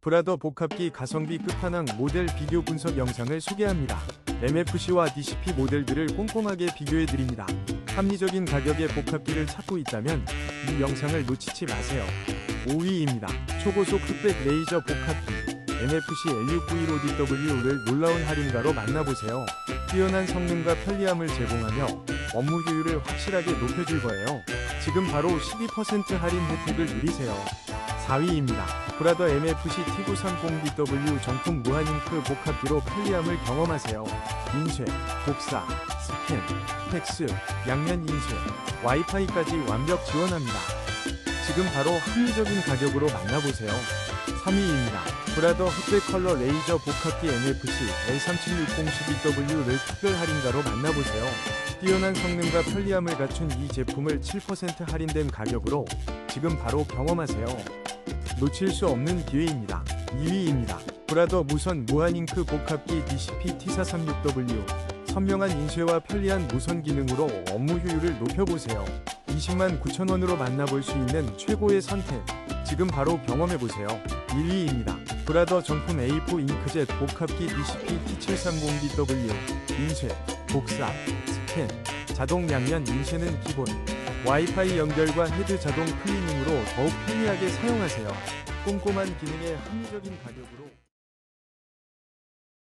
브라더 복합기 가성비 끝판왕 모델 비교 분석 영상을 소개합니다. MFC와 DCP 모델들을 꼼꼼하게 비교해드립니다. 합리적인 가격의 복합기를 찾고 있다면 이 영상을 놓치지 마세요. 5위입니다. 초고속 흑백 레이저 복합기 MFC L691ODW를 놀라운 할인가로 만나보세요. 뛰어난 성능과 편리함을 제공하며 업무 효율을 확실하게 높여줄 거예요. 지금 바로 12% 할인 혜택을 누리세요. 4위입니다. 브라더 MFC T930DW 정품 무한잉크 복합기로 편리함을 경험하세요. 인쇄, 복사, 스캔, 팩스, 양면 인쇄, 와이파이까지 완벽 지원합니다. 지금 바로 합리적인 가격으로 만나보세요. 3위입니다. 브라더 흑백 컬러 레이저 복합기 MFC L376012W를 특별 할인가로 만나보세요. 뛰어난 성능과 편리함을 갖춘 이 제품을 7% 할인된 가격으로 지금 바로 경험하세요. 놓칠 수 없는 기회입니다. 2위입니다. 브라더 무선 무한잉크 복합기 DCP T436W 선명한 인쇄와 편리한 무선 기능으로 업무 효율을 높여보세요. 20만 9천원으로 만나볼 수 있는 최고의 선택. 지금 바로 경험해보세요. 1위입니다. 브라더 정품 A4 잉크젯 복합기 DCP T730DW 인쇄, 복사, 스캔, 자동 양면 인쇄는 기본. 와이파이 연결과 헤드 자동 클리닝으로 더욱 편리하게 사용하세요. 꼼꼼한 기능에 합리적인 가격으로